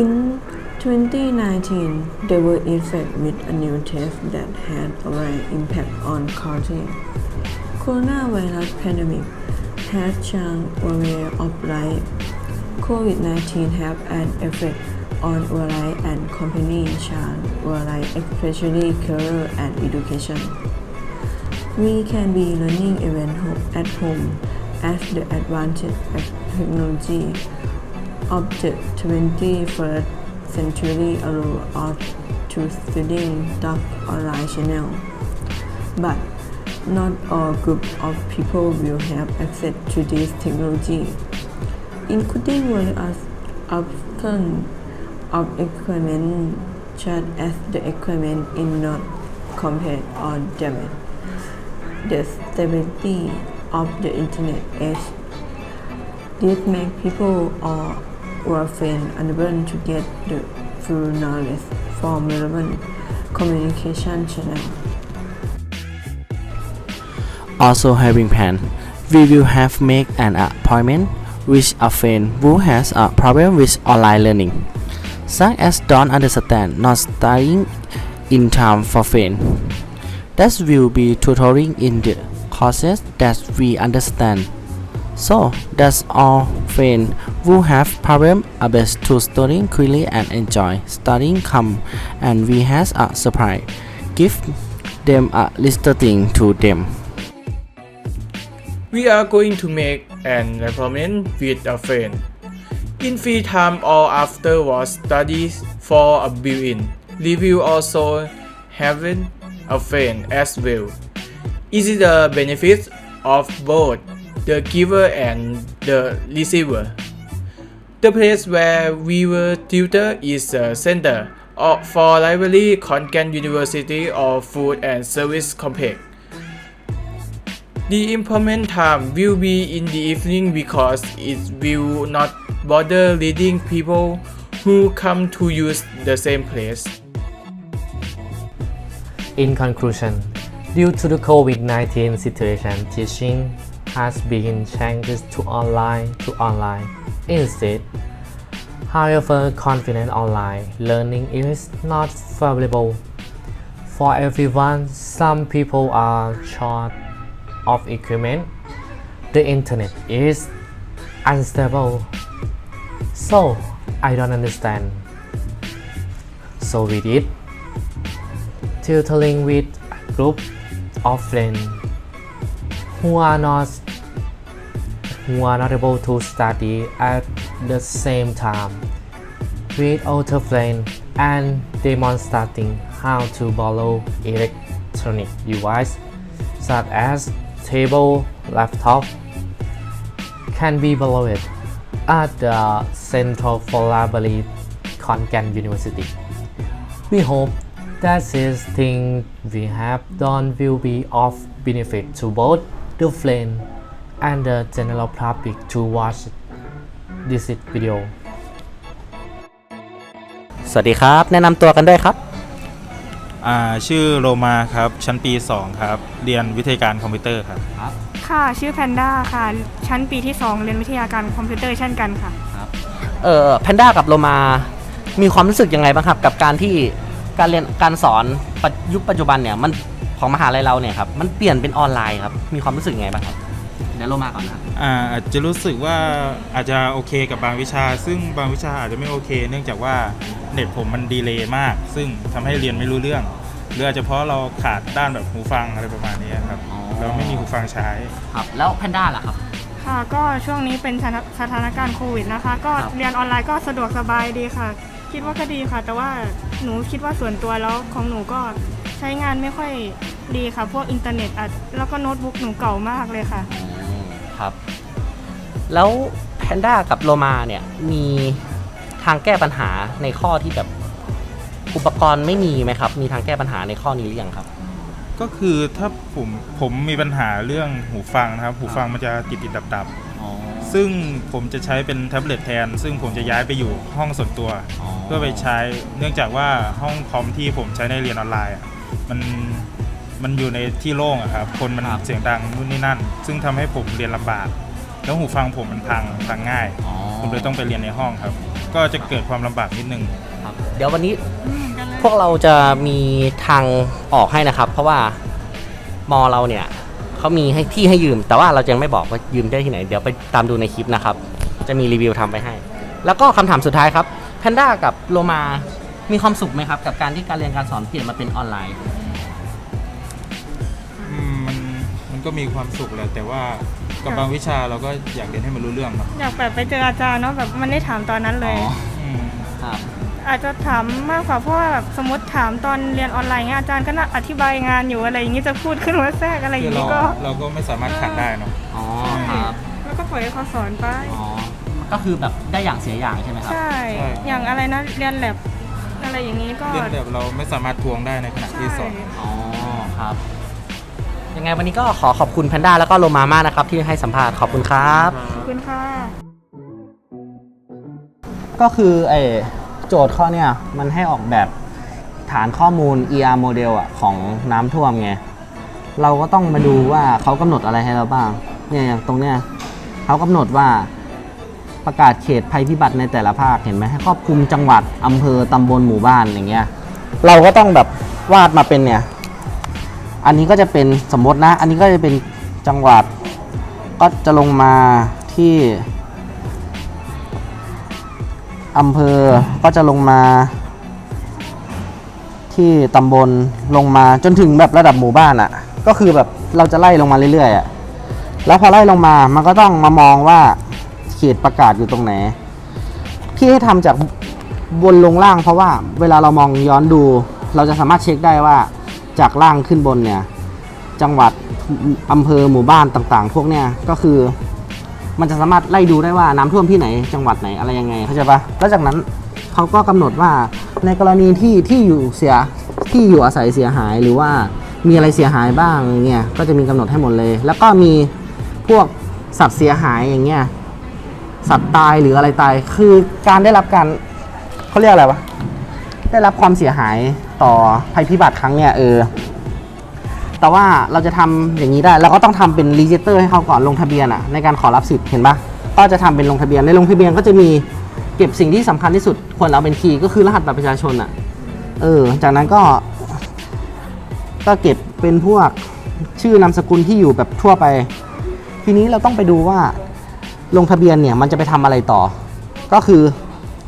Since 2019, they were effect with a new test that had a wide impact on culture. Coronavirus pandemic has changed our way of life. COVID-19 have an effect on our life and company change our life, especially career and education. We can be learning event at home as the advantage of technology of the 21st century us to studying the online channel. But not all group of people will have access to this technology, including various options of equipment such as the equipment in not complete or damaged. The stability of the internet age. This makes people or or friends unable to get the full knowledge from relevant communication channel. Also having plan, we will have make an appointment with a friend who has a problem with online learning, such as don't understand not studying in time for friend. That will be tutoring in the courses that we understand. So that's all friends who have problem are best to studying quickly and enjoy studying come and we has a surprise. Give them a little thing to them. We are going to make an appointment with a friend. In free time or afterwards studies for a built-in. Review also having a friend as well. Is it the benefits of both the giver and the receiver? The place where we will tutor is a center for library, Konkan University of Food and Service Complex. The implement time will be in the evening because it will not bother leading people who come to use the same place. In conclusion, due to the COVID 19 situation, teaching has been changed to online to online instead. However, confident online learning is not favorable for everyone. Some people are short of equipment. The internet is unstable. So, I don't understand. So we did tutoring with a group of friends who are not who are not able to study at the same time with other friends and demonstrating how to borrow electronic device such as table laptop can be borrowed at the Central for Library Konkan University. We hope that this thing we have done will be of benefit to both the friend and the general public to watch this video. สวัสดีครับ แนะนำตัวกันด้วยครับ อ่าชื่อโลมาครับ ชั้นปี 2 ครับ เรียนวิทยาการคอมพิวเตอร์ครับ ค่ะ ชื่อแพนด้าค่ะ ชั้นปีที่ 2 เรียนวิทยาการคอมพิวเตอร์เช่นกันค่ะ เอ่อแพนด้ากับโลมามีความรู้สึกยังไงบ้างครับ กับการที่การเรียนการสอนปัจยุคปัจจุบันเนี่ยมัน ของมหาลัยเราเนี่ยครับมันเปลี่ยนเป็นออนไลน์ครับมีความรู้สึกยังไงบ้างครับเดี๋ยวโลมาก่อนนะครับอ่าอาจจะรู้สึกว่าอาจจะโอเคกับบางวิชา ซึ่งบางวิชาอาจจะไม่โอเค เนื่องจากว่าเน็ตผมมันดีเลย์มาก ซึ่งทำให้เรียนไม่รู้เรื่องหรืออาจจะเพราะเราขาดด้านแบบหูฟังอะไรประมาณนี้ครับอ๋อเราไม่มีหูฟังใช้ ครับ แล้วแพนด้าล่ะครับ ค่ะ ก็ช่วงนี้เป็นสถานสถานการณ์โควิดนะคะ ก็ครับ เรียนออนไลน์ก็สะดวกสบายดีค่ะ คิดว่าก็ดีค่ะ แต่ว่าหนูคิดว่าส่วนตัวแล้วของหนูก็ ใช้งานไม่ค่อยดีค่ะ พวกอินเทอร์เน็ตอะแล้วก็โน้ตบุ๊กหนูเก่ามากเลยค่ะ ครับ แล้วแพนด้ากับโลมาเนี่ยมีทางแก้ปัญหาในข้อที่แบบอุปกรณ์ไม่มีไหมครับ มีทางแก้ปัญหาในข้อนี้หรือยังครับ ก็คือถ้าผมผมมีปัญหาเรื่องหูฟังนะครับ หูฟังมันจะติดติดดับดับๆซึ่งผมจะใช้เป็นแท็บเล็ตแทน ซึ่งผมจะย้ายไปอยู่ห้องส่วนตัว เพื่อไปใช้เนื่องจากว่าห้องคอมที่ผมใช้ในเรียนออนไลน์อะ มันมันอยู่ในที่โล่งอะครับ คนมันครับเสียงดังนู่นนี่นั่น ซึ่งทำให้ผมเรียนลำบาก แล้วหูฟังผมมันพังพังง่ายผมเลยต้องไปเรียนในห้องครับ ก็จะเกิดความลำบากนิดนึง ครับเดี๋ยววันนี้อืมกันเลยพวกเราจะมีทางออกให้นะครับ เพราะว่ามอเราเนี่ยเขามีให้ที่ให้ยืม แต่ว่าเรายังไม่บอกว่ายืมได้ที่ไหน เดี๋ยวไปตามดูในคลิปนะครับ จะมีรีวิวทำไปให้ แล้วก็คำถามสุดท้ายครับแพนด้ากับโลมา มีความสุขไหมครับ กับการที่การเรียนการสอนเปลี่ยนมาเป็นออนไลน์ อืมมันมันก็มีความสุขแหละแต่ว่ากับบางวิชาเราก็อยากเรียนให้มันรู้เรื่องเนาะอยากแบบไปเจออาจารย์เนาะแบบมันได้ถามตอนนั้นเลยอ๋ออืมครับ อาจจะถามมากกว่าเพราะว่าแบบสมมติถามตอนเรียนออนไลน์เงี้ยอาจารย์ก็น่าอธิบายงานอยู่อะไรอย่างงี้จะพูดขึ้นมาแทรกอะไรอคืย่าองเรางี้ก็เราก็ไม่สามารถขัดได้เนาะอ๋อครับ แล้วก็ปล่อยให้เขาสอนไป อ๋อ ก็คือแบบได้อย่างเสียอย่างใช่ไหมครับ ใช่ อย่างอะไรนะเรียนแลบ อะไรอย่างนี้ก็เรื่องแบบเราไม่สามารถทวงได้ในขณะที่สอนอ๋อครับ ยังไงวันนี้ก็ขอขอบคุณแพนด้าแล้วก็โลมามากนะครับ ที่ให้สัมภาษณ์ขอบคุณครับ ขอบคุณค่ะ ก็คือไอโจทย์ข้อเนี่ยมันให้ออกแบบฐานข้อมูล ER model อะของน้ำท่วมไง เราก็ต้องมาดูว่าเขากำหนดอะไรให้เราบ้าง เนี่ยอย่างตรงเนี้ยเขากำหนดว่า ประกาศเขตภัยพิบัติในแต่ละภาคเห็นไหมให้ครอบคลุมจังหวัดอำเภอตำบลหมู่บ้านอย่างเงี้ยเราก็ต้องแบบวาดมาเป็นเนี่ย อันนี้ก็จะเป็นสมมตินะ อันนี้ก็จะเป็นจังหวัด ก็จะลงมาที่อำเภอก็จะลงมา ที่ตำบลลงมาจนถึงแบบระดับหมู่บ้านอะ่ะ ก็คือแบบเราจะไล่ลงมาเรื่อยๆอะ่ะแล้วพอไล่ลงมามันก็ต้องมามองว่า เขตประกาศอยู่ตรงไหนที่ให้ทำจากบนลงล่างเพราะว่าเวลาเรามองย้อนดู เราจะสามารถเช็คได้ว่าจากล่างขึ้นบนเนี่ย จังหวัดอำเภอหมู่บ้านต่างๆ พวกเนี่ยก็คือ มันจะสามารถไล่ดูได้ว่าน้ำท่วมที่ไหน จังหวัดไหนอะไรยังไงเข้าใจปะแล้วจากนั้นเขาก็กำหนดว่าในกรณีที่ที่อยู่เสียที่อยู่อาศัยเสียหายหรือว่ามีอะไรเสียหายบ้างเงี้ยก็จะมีกำหนดให้หมดเลย แล้วก็มีพวกสัตว์เสียหายอย่างเงี้ย สัตว์ตายหรืออะไรตาย คือการได้รับการเขาเรียกอะไรวะ ได้รับความเสียหายต่อภัยพิบัติครั้งเนี้ยเออ แต่ว่าเราจะทำอย่างนี้ได้ เราก็ต้องทำเป็นรีจิสเตอร์ให้เขาก่อนลงทะเบียนอะในการขอรับสิทธิ์เห็นปะก็จะทำเป็นลงทะเบียน ในลงทะเบียนก็จะมีเก็บสิ่งที่สำคัญที่สุดควรเอาเป็นคีย์ก็คือรหัสบัตรประชาชนอะเออ จากนั้นก็ ก็เก็บเป็นพวกชื่อนามสกุลที่อยู่แบบทั่วไป ทีนี้เราต้องไปดูว่า ลงทะเบียนเนี่ยมันจะไปทำอะไรต่อ ก็คือ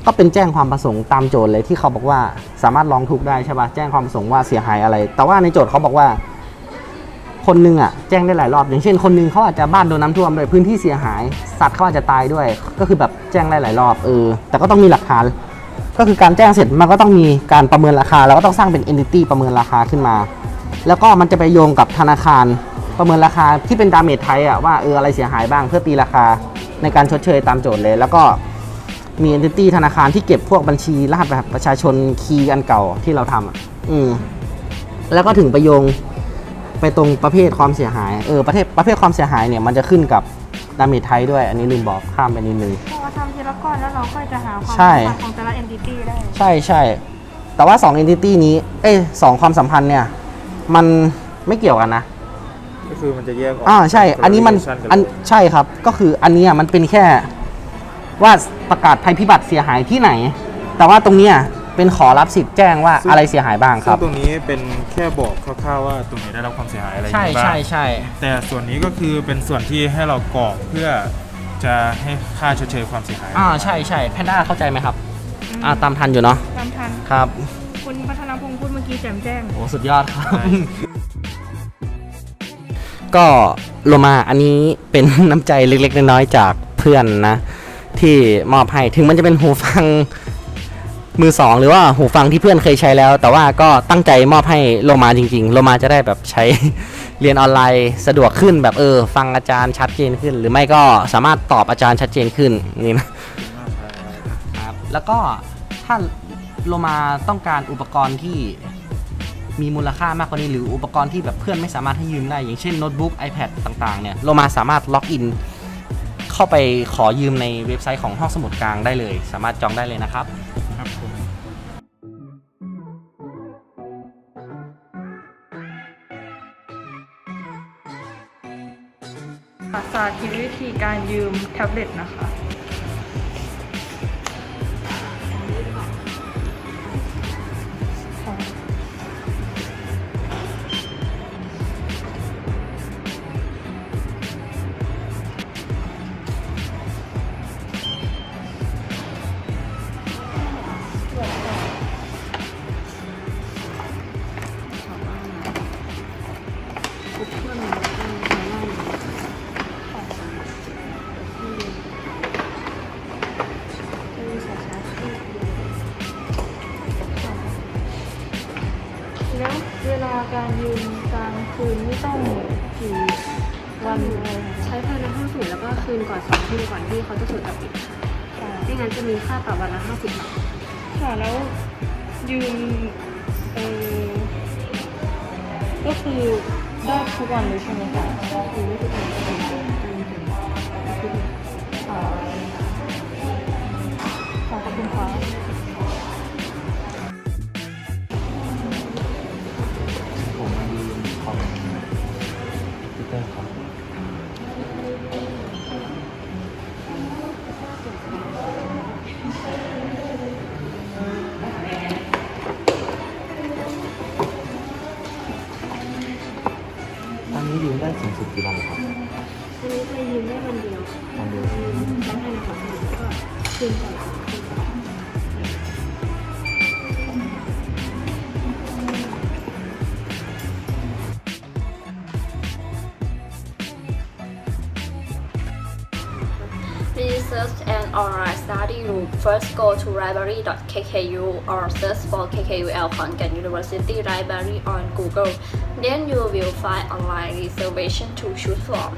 ก็เป็นแจ้งความประสงค์ตามโจทย์เลยที่เขาบอกว่าสามารถร้องทุกข์ได้ใช่ปะแจ้งความประสงค์ว่าเสียหายอะไร แต่ว่าในโจทย์เขาบอกว่า คนหนึงอะแจ้งได้หลายรอบ อย่างเช่น คนหนึงเขาอาจจะบ้านโดนน้ำท่วมเลยพื้นที่เสียหาย สัตว์เขาอาจจะตายด้วย ก็คือแบบแจ้งได้หลายรอบเออแต่ก็ต้องมีหลักฐานก็คือการแจ้งเสร็จมันก็ต้องมีการประเมินราคา แล้วก็ต้องสร้างเป็น entity ประเมินราคาขึ้นมา แล้วก็มันจะไปโยงกับธนาคารประเมินราคาที่เป็นดาเมจไทยอะว่าเอออะไรเสียหายบ้างเพื่อตีราคา ในการชดเชยตามโจทย์เลย แล้วก็มี entity ธนาคารที่เก็บพวกบัญชีรหัสแบบประชาชนคีย์อันเก่าที่เราทำอะอืมแล้วก็ถึงไปโยงไปตรงประเภทความเสียหาย เออประเภทประเภทความเสียหายเนี่ยมันจะขึ้นกับดาเมจไทยด้วย อันนี้ลืมบอกข้ามไปนิดนึง พอทำทีละก้อนแล้วเราค่อยจะหาความใช่ สัมพันธ์ของแต่ละ entity ได้ ใช่ใช่ แต่ว่า 2 entity นี้ เอ้ยสองความสัมพันธ์เนี่ย มันไม่เกี่ยวกันนะ ก็คือมันจะแยกออกอ่าใช่ อันนี้มันเป็ correlation กัอันเลยใช่ครับ ก็คืออันเนี้ยมันเป็นแค่ว่าประกาศภัยพิบัติเสียหายที่ไหน แต่ว่าตรงเนี้ยเป็นขอรับสิทธิ์แจ้งว่าอะไรเสียหายบ้างคซึ่รังบตรงนี้เป็นแค่บอกคร่าวๆว่าตรงไหนได้รับความเสียหายอะไรอย่างใช่นี้บ้างใช่ใช่แต่ส่วนนี้ก็คือเป็นส่วนที่ให้เรากรอกเพื่อจะให้ค่าชดเชยความเสียหายอ่าใช่ใช่แพนด้าเข้าใจไหมครับอ่าตามทันอยู่เนาะตามทันครับ คุณพัฒนาพงศ์พูดเมื่อกี้แจ่มแจ้งโอ้สุดยอดครับ ก็โลมาอันนี้เป็นน้ำใจเล็ก ๆ น้อยๆจากเพื่อนนะ ที่มอบให้ถึงมันจะเป็นหูฟังมือสองหรือว่าหูฟังที่เพื่อนเคยใช้แล้ว แต่ว่าก็ตั้งใจมอบให้โลมาจริง ๆ โลมาจะได้แบบใช้เรียนออนไลน์สะดวกขึ้นแบบเออ ฟังอาจารย์ชัดเจนขึ้น หรือไม่ก็สามารถตอบอาจารย์ชัดเจนขึ้นนี่นะครับแล้วก็ถ้าโลมาต้องการอุปกรณ์ที่ มีมูลค่ามากกว่านี้หรืออุปกรณ์ที่แบบเพื่อนไม่สามารถให้ยืมได้ อย่างเช่นโน้ตบุ๊ก iPad ต่างๆเนี่ยโลมาสามารถล็อกอินเข้าไปขอยืมในเว็บไซต์ของห้องสมุดกลางได้เลย สามารถจองได้เลยนะครับครับผมสาธิตวิธีการยืมแท็บเล็ตนะคะ เวลาการยืนกลางคืนนี่ต้องกี่วันอะไรคะใช้ภายในห้องสมุดแล้วก็คืนก่อนสองทุ่มก่อนที่เขาจะสวดตัดปิดค่ะไม่งั้นจะมีค่าปรับวันละห้าสิบบาทค่ะแล้วยืนเออก็คือได้ทุกวันเลยใช่ไหมคะหรือไม่ทุกวัน สูงสุดกี่วันครับอันนี้จะยืมได้วันเดียววันเดียวยืมได้ภายในหอสมุดแล้วก็คืนก่อน First go to library.kku or search for KKUL Khon University Library on Google. Then you will find online reservation to choose from.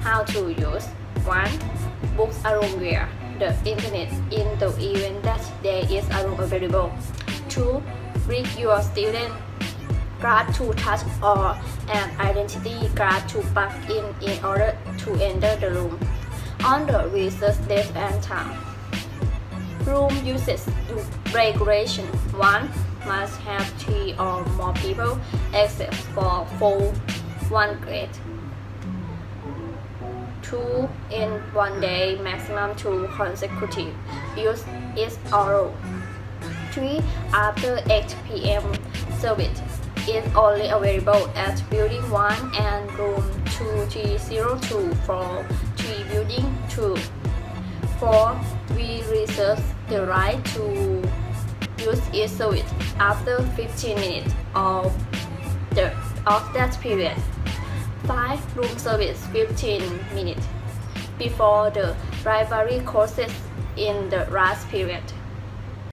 How to use 1. Books a room where the internet in the event that there is a room available. 2. Bring your student card to touch or an identity card to plug in in order to enter the room on the research date and time. Room usage regulation 1. Must have 3 or more people except for full 1 grade. 2. In one day, maximum 2 consecutive. Use is oral. 3. After 8 p.m. service is only available at Building 1 and Room 2302 for 3 Building 2. 4. We reserve the right to use each service after 15 minutes of, the, of that period. 5. Room service 15 minutes before the library closes in the last period.